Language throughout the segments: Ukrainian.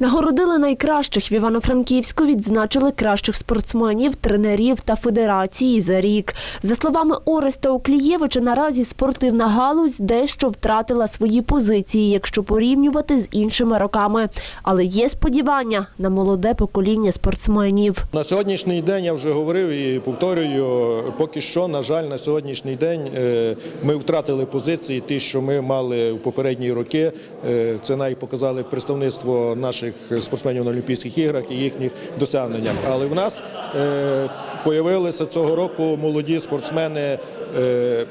Нагородили найкращих в Івано-Франківську, відзначили кращих спортсменів, тренерів та федерації за рік. За словами Ореста Оклієвича, наразі спортивна галузь дещо втратила свої позиції, якщо порівнювати з іншими роками. Але є сподівання на молоде покоління спортсменів. На сьогоднішній день я вже говорив і повторюю, поки що, на жаль, на сьогоднішній день е, ми втратили позиції, ті, що ми мали в попередні роки. Е, Це навіть показали представництво наших спортсменів на Олімпійських іграх і їхніх досягненням. Але в нас е, появилися цього року молоді спортсмени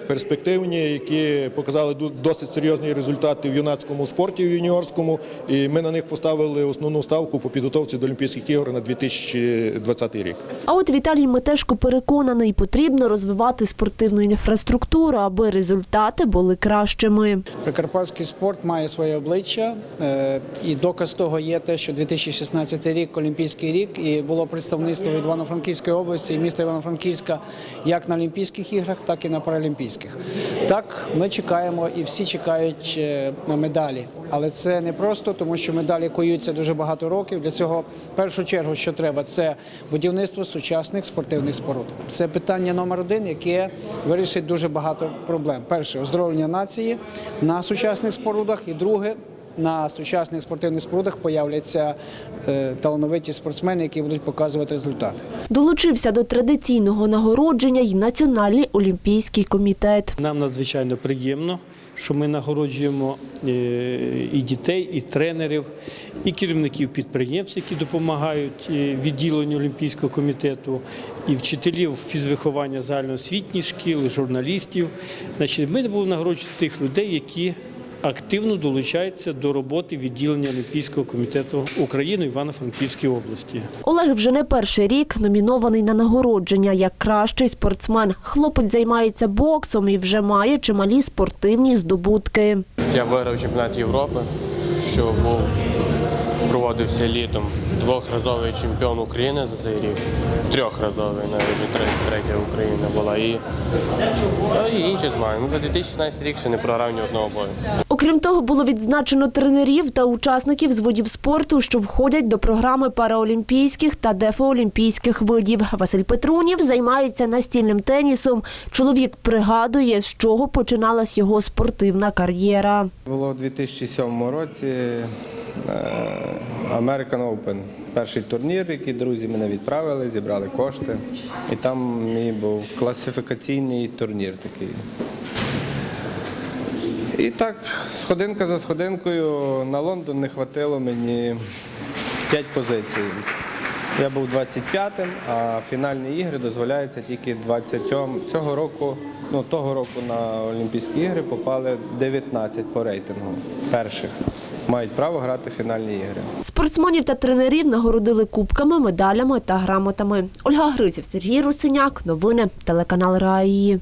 перспективні, які показали досить серйозні результати в юнацькому спорті, в юніорському. І ми на них поставили основну ставку по підготовці до Олімпійських ігор на 2020 рік. А от Віталій Метешко переконаний, потрібно розвивати спортивну інфраструктуру, аби результати були кращими. Прикарпатський спорт має своє обличчя, е, і доказ того є те, що 2016 рік Олімпійський рік і було представництво від Івано-Франківської області і міста Івано-Франківська як на Олімпійських іграх, так і на Паралімпійських. Так, ми чекаємо і всі чекають е, на медалі. Але це не просто, тому що медалі коються дуже багато років. Для цього в першу чергу, що треба, це будівництво сучасних спортивних споруд. Це питання номер один, яке вирішить дуже багато проблем. Перше оздоровлення нації на сучасних спорудах, і друге. На сучасних спортивних спорудах появляться е, талановиті спортсмени, які будуть показувати результати. Долучився до традиційного нагородження й Національний олімпійський комітет. Нам надзвичайно приємно, що ми нагороджуємо е, і дітей, і тренерів, і керівників підприємств, які допомагають е, відділенню Олімпійського комітету, і вчителів фізвиховання загальноосвітніх шкіл, і журналістів. Значить, ми будемо нагороджувати тих людей, які активно долучається до роботи відділення Олімпійського комітету України Івано-Франківській області. Олег вже не перший рік номінований на нагородження як кращий спортсмен. Хлопець займається боксом і вже має чималі спортивні здобутки. Я виграв чемпіонат Європи, що був проводився літом. Двохразовий чемпіон України за цей рік, трьохразовий, навіть вже третя, Україна була. І, та і інші змагання. Ну, За 2016 рік ще не програв ні одного бою. Окрім того, було відзначено тренерів та учасників з видів спорту, що входять до програми параолімпійських та дефоолімпійських видів. Василь Петрунів займається настільним тенісом. Чоловік пригадує, з чого починалась його спортивна кар'єра. Було у 2007 році American Open. Перший турнір, який друзі мене відправили, зібрали кошти. І там мій був класифікаційний турнір такий. І так, сходинка за сходинкою на Лондон не хватило мені 5 позицій. Я був 25-м, а фінальні ігри дозволяються тільки 20-м. Цього року, ну того року на Олімпійські ігри попали 19 по рейтингу перших. Мають право грати фінальні ігри. Спортсменів та тренерів нагородили кубками, медалями та грамотами. Ольга Гриців, Сергій Русиняк. Новини телеканал Раї.